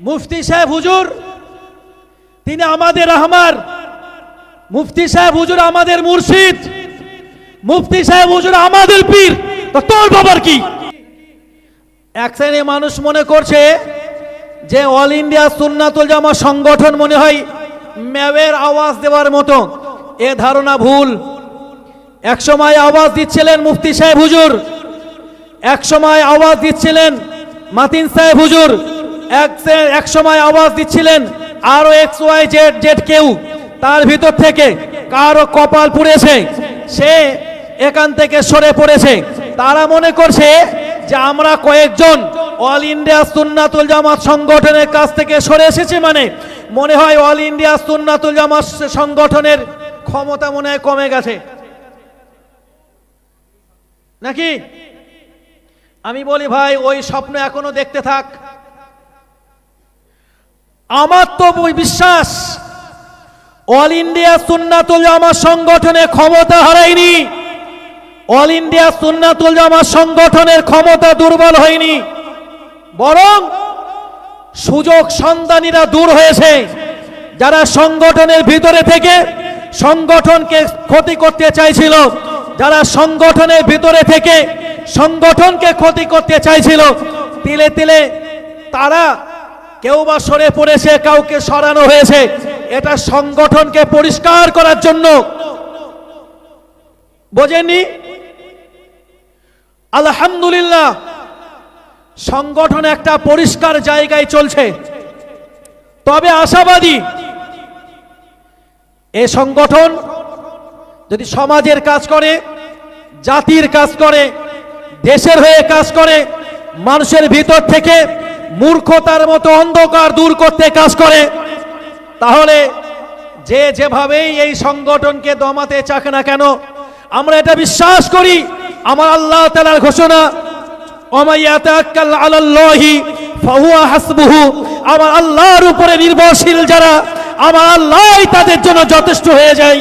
মুফতি সাহেব হুজুর, তিনি আমাদের রহমার মুফতি সাহেব হুজুর আমাদের মুর্শিদ। মুফতি সাহেব হুজুর আমাদের পীর। তো তোর বাবার কি? এক শ্রেণি মানুষ মনে করছে যে অল ইন্ডিয়া সুন্নাতুল জামা সংগঠন মনে হয় ম্যাবের আওয়াজ দেওয়ার মতো। এ ধারণা ভুল। এক সময় আওয়াজ দিচ্ছিলেন মুফতি সাহেব হুজুর। এক সময় আওয়াজ দিচ্ছিলেন মাতিন সাহেব হুজুর। এক এক সময় আওয়াজ দিচ্ছিলেন, আরও এক্স ওয়াই জেড জেড কেউ? তার ভিতর থেকে কারও কপাল পুড়েছে। সে এখান থেকে সরে পড়েছে। তারা মনে করছে যে আমরা কয়েকজন অল ইন্ডিয়া সুন্নাতুল জামাত সংগঠনের কাছ থেকে সরে এসেছি মানে মনে হয় অল ইন্ডিয়া সুন্নাতুল জামাত সংগঠনের ক্ষমতা মনে হয় কমে গেছে। নাকি? আমি বলি, ভাই, ওই স্বপ্ন এখনও দেখতে থাক। আমার তো বিশ্বাস। অল ইন্ডিয়া সুন্নাতুল জামা সংগঠনে ক্ষমতা হারায়নি। অল ইন্ডিয়া সুন্নাতুল জামা সংগঠনের ক্ষমতা দুর্বল হয়নি। বরং সুযোগ সন্ধানীরা দূর হয়েছে। যারা সংগঠনের ভিতরে থেকে সংগঠনকে ক্ষতি করতে চাইছিল, যারা সংগঠনের ভিতরে থেকে সংগঠনকে ক্ষতি করতে চাইছিল, তিলে তিলে তারা কেউ বা সরে পড়েছে, কাউকে সরানো হয়েছে। এটা সংগঠনকে পরিষ্কার করার জন্য। বোঝেননি? আলহামদুলিল্লাহ, সংগঠন একটা পরিষ্কার জায়গায় চলছে। তবে আশাবাদী, এ সংগঠন যদি সমাজের কাজ করে, জাতির কাজ করে, দেশের হয়ে কাজ করে, মানুষের ভিতর থেকে মূর্খতার মতো অন্ধকার দূর করতে কাজ করে। তাহলে যে যেভাবেই এই সংগঠনকে দমাতে চাক না কেন, আমরা এটা বিশ্বাস করি, আমার আল্লাহ তালার ঘোষণা আমার আল্লাহর উপরে নির্ভরশীল যারা, আমার আল্লাহই তাদের জন্য যথেষ্ট হয়ে যায়।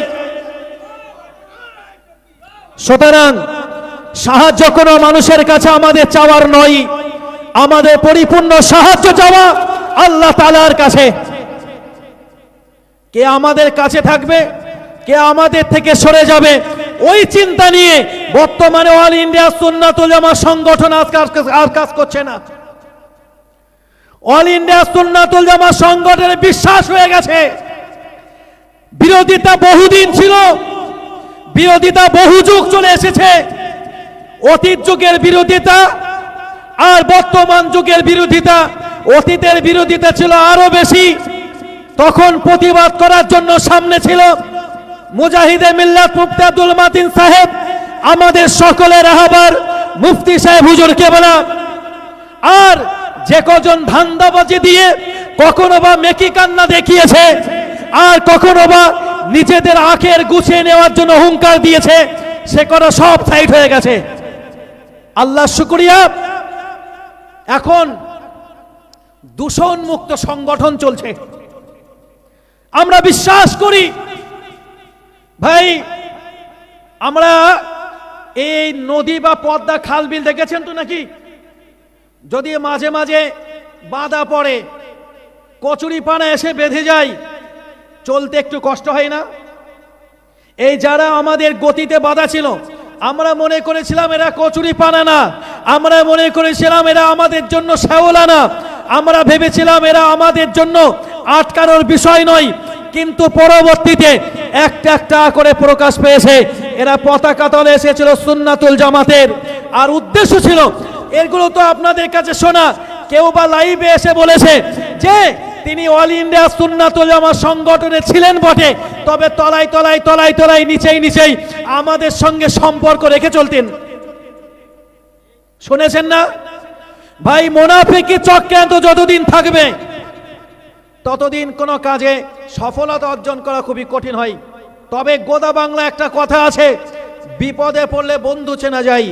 সুতরাং সাহায্য কোনো মানুষের কাছে আমাদের চাওয়ার নয়। আমাদের পরিপূর্ণ সাহায্য চাওয়া আল্লাহ তালার কাছে। কে আমাদের কাছে থাকবে, কে আমাদের থেকে সরে যাবে, ওই চিন্তা নিয়ে বর্তমানে অল ইন্ডিয়া সুন্নাতুল জামা সংগঠন আর কাজ করছে না। অল ইন্ডিয়া সুন্নাতুল জামা সংগঠনের বিশ্বাস হয়ে গেছে। বিরোধিতা বহুদিন ছিল, বিরোধিতা বহু যুগ চলে এসেছে। অতীত যুগের বিরোধিতা আর বর্তমান যুগের বিরোধিতা, অতীতের বিরোধিতা ছিল আরও বেশি। তখন প্রতিবাদ করার জন্য সামনে ছিল মুজাহিদে মিল্লাত মুফতি আব্দুল মাতিন সাহেব, আমাদের সকলের আহ্বার মুফতি সাহেব হুজুরকে বলা। আর যে কজন ধান্দাবাজি দিয়ে কখনো বা মেকি কান্না দেখিয়েছে, আর কখনো বা নিজেদের আখের গুছিয়ে নেওয়ার জন্য হুঙ্কার দিয়েছে, সে করা সব সাইড হয়ে গেছে। আল্লাহ শুক্রিয়া। এখন দূষণ মুক্ত সংগঠন চলছে। আমরা বিশ্বাস করি, ভাই, আমরা এই নদী বা পদ্মা খাল বিল দেখেছেন তো নাকি? যদি মাঝে মাঝে বাধা পড়ে, কচুরি পানা এসে বেঁধে যায়, চলতে একটু কষ্ট হয় না? এই যারা আমাদের গতিতে বাধা ছিল আমরা মনে করেছিলাম এরা কচুরি পানা না। আমরা মনে করেছিলাম এরা আমাদের জন্য শ্যাওলা না। আমরা ভেবেছিলাম এরা আমাদের জন্য আটকানোর বিষয় নয়। কিন্তু পরবর্তীতে একটা একটা করে প্রকাশ পেয়েছে। এরা পতাকা তলে এসেছিল সুন্নাতুল জামাতের। আর উদ্দেশ্য ছিল, এগুলো তো আপনাদের কাছে শোনা, কেউ বা লাইভে এসে বলেছে যে তিনি অল ইন্ডিয়া সুন্নাতুল জামাত সংগঠনে ছিলেন বটে। তবে তলায় তলায় তলায় তলায় নিচেই নিচেই আমাদের সঙ্গে সম্পর্ক রেখে চলতেন। শুনেছেন না? ভাই, মোনাফিকি চক্রান্ত যতদিন থাকবে, ততদিন কোনো কাজে সফলতা অর্জন করা খুবই কঠিন হয়। তবে গোদা বাংলা একটা কথা আছে, বিপদে পড়লে বন্ধু চেনা যায়।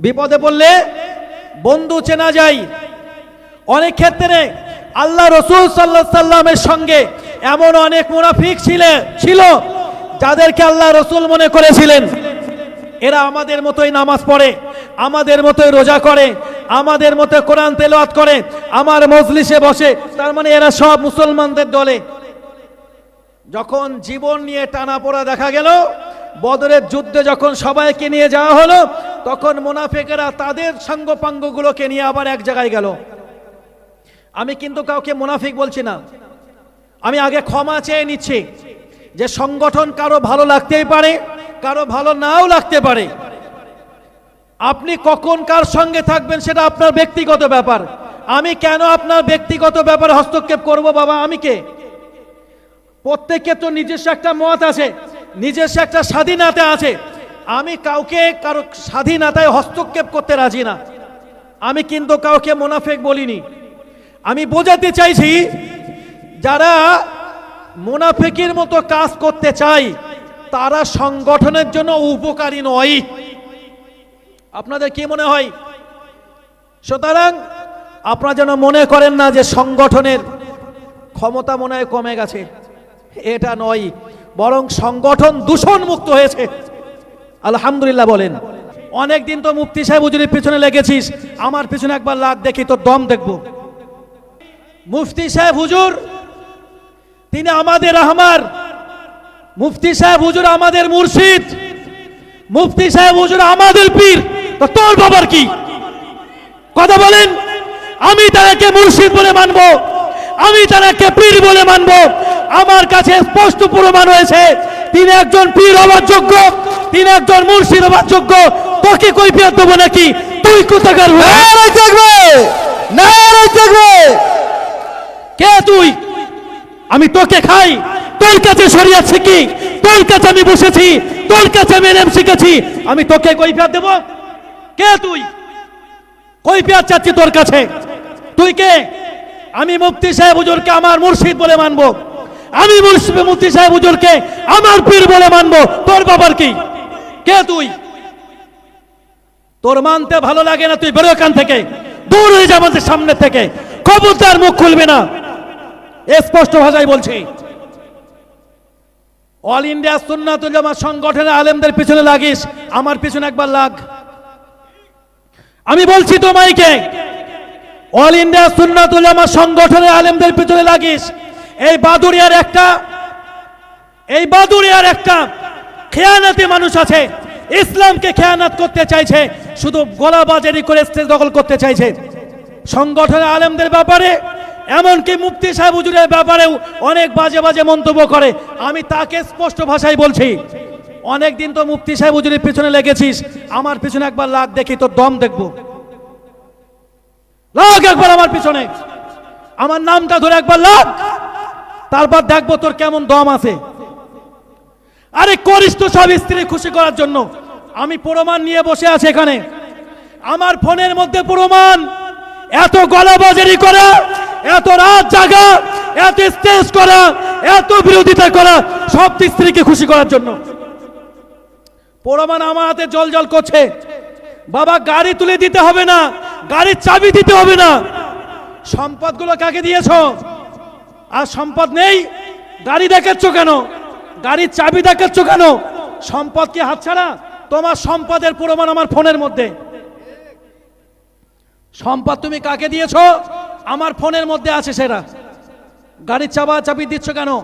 বিপদে পড়লে বন্ধু চেনা যায়। অনেক ক্ষেত্রে আল্লাহ রসুল সাল্লাহ সাল্লামের সঙ্গে এমন অনেক মুনাফিক ছিলে, ছিল, যাদেরকে আল্লাহ রসুল মনে করেছিলেন। এরা আমাদের মতোই নামাজ পড়ে, আমাদের মতোই রোজা করে, আমাদের মতো কোরআন তেলাওয়াত করে, আমার মজলিসে বসে, তার মানে এরা সব মুসলমানদের দলে। যখন জীবন নিয়ে টানা টানাপোড়া দেখা গেল, বদরের যুদ্ধে যখন সবাইকে নিয়ে যাওয়া হলো, তখন মোনাফেকেরা তাদের সাঙ্গপাঙ্গগুলোকে নিয়ে আবার এক জায়গায় গেল। আমি কিন্তু কাউকে মুনাফিক বলছি না। আমি আগে ক্ষমা চেয়ে নিচ্ছি যে সংগঠন কারও ভালো লাগতেই পারে, কারও ভালো নাও লাগতে পারে। আপনি কখন কার সঙ্গে থাকবেন সেটা আপনার ব্যক্তিগত ব্যাপার। আমি কেন আপনার ব্যক্তিগত ব্যাপারে হস্তক্ষেপ করব বাবা, আমি কে? প্রত্যেকের তো নিজস্ব একটা মত আছে, নিজস্ব একটা স্বাধীনতা আছে। আমি কাউকে কারও স্বাধীনতায় হস্তক্ষেপ করতে রাজি না। আমি কিন্তু কাউকে মোনাফেক বলিনি। আমি বোঝাতে চাইছি, যারা মোনাফেকের মতো কাজ করতে চায়, তারা সংগঠনের জন্য উপকারী নয়। আপনাদের কি মনে হয়? সুতরাং আপনারা যেন মনে করেন না যে সংগঠনের ক্ষমতা মনে হয় কমে গেছে। এটা নয়, বরং সংগঠন দূষণ মুক্ত হয়েছে। আলহামদুলিল্লাহ বলেন। অনেক দিন তো মুফতি সাহেব হুজুরের পিছনে লেগেছিস, আমার পিছনে একবার লাগ দেখি, তোর দম দেখব। মুফতি সাহেব হুজুর, তিনি আমাদের আহমার। মুফতি সাহেব হুজুর আমাদের মুর্শিদ। মুফতি সাহেব হুজুর আমাদের পীর। তো তোর বাবার কি? কথা বলেন। আমি তারাকে মুর্শিদ বলে মানব। আমি তারাকে পীর বলে মানব। আমার কাছে স্পষ্ট প্রমাণ হয়েছে, তিনি একজন পীর হবার যোগ্য, তিনি একজন মুর্শিদ হবার যোগ্য। তোকে কই ফেরত দেবো নাকি? তুই কোথাকার নারাই থাকবে নারাই থাকবে কে তুই? আমি তোকে খাই। তোর কাছে শরিয়াত শিখি। তোর কাছে আমি বসেছি। তোর কাছে আমি এলএম শিখেছি। আমি তোকে কৈফিয়ত দেব? কে তুই? কৈফিয়ত চাচ্ছি তোর কাছে। তুই কে? আমি মুফতি সাহেব হুজুরকে আমার মুর্শিদ বলে মানবো। আমি মুফতি সাহেব হুজুরকে আমার পীর বলে মানবো। তোর বাবার কি? কে তুই? তোর মানতে ভালো লাগে না, তুই বেরো এখান থেকে। দূর হয়ে যা সামনে থেকে। খবরদার মুখ খুলবে না। স্পষ্ট ভাষায় বলছি। অল ইন্ডিয়া সুন্নাতুল জামাত সংগঠনের আলেমদের পিছনে লাগিস, আমার পিছনে একবার লাগ। আমি বলছি তোমাইকে অল ইন্ডিয়া সুন্নাতুল জামাত সংগঠনের আলেমদের পিছনে লাগিস। এই বাদুরিয়ার একটা, এই বাদুরিয়ার একটা খেয়ানাতি মানুষ আছে, ইসলামকে খেয়ানাত করতে চাইছে, শুধু গোলাবাজারি করে স্টেজ দখল করতে চাইছে। সংগঠনের আলেমদের ব্যাপারে এমনকি মুফতি সাহেব হুজুরের ব্যাপারেও অনেক বাজে বাজে মন্তব্য করে। আমি তাকে স্পষ্ট ভাষায় বলছি, অনেক দিন তো মুফতি সাহেব হুজুরের পিছনে লেগেছিস, আমার পিছনে একবার লাগ দেখি, তোর দম দেখব। লাগ একবার আমার পিছনে। আমার নামটা ধরে একবার লাগ। তারপর দেখব তোর কেমন দম আছে। আরে করিস তো সব স্ত্রী খুশি করার জন্য। আমি প্রমাণ নিয়ে বসে আছি এখানে। আমার ফোনের মধ্যে প্রমাণ। এত গলা গলাবাজারি করা এত রাত জাগা, এত স্টেজ করা, এত বিরোধিতা করা সব স্ত্রীকে খুশি করার জন্য। প্রমাণ আমার হাতে জল জল করছে। বাবা, গাড়ি তুলে দিতে হবে না, গাড়ির চাবি দিতে হবে না। সম্পদগুলো কাকে দিয়েছ? আর সম্পদ নেই? গাড়ি দেখাচ্ছ কেন? গাড়ির চাবি দেখাচ্ছ কেন? সম্পদ কি হাতছাড়া? তোমার সম্পদের প্রমাণ আমার ফোনের মধ্যে। সম্পদ তুমি কাকে দিয়েছ? আমার ফোনের মধ্যে আছে সেটা গাড়ির চাবা চাবি দিচ্ছ কেন?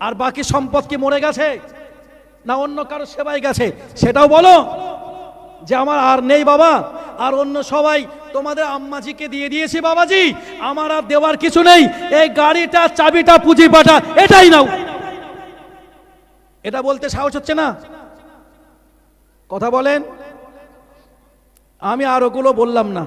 আর বাকি সম্পদ কি মরে গেছে? না অন্য কারও সেবায় গেছে? সেটাও বলো। যে আমার আর নেই বাবা, আর অন্য সবাই তোমাদের আম্মাজিকে দিয়ে দিয়েছি বাবাজি, আমার আর দেওয়ার কিছু নেই। এই গাড়িটা, চাবিটা পুঁজি পাটা এটাই নাও। এটা বলতে সাহস হচ্ছে না? কথা বলেন? আমি আর ওগুলো বললাম না।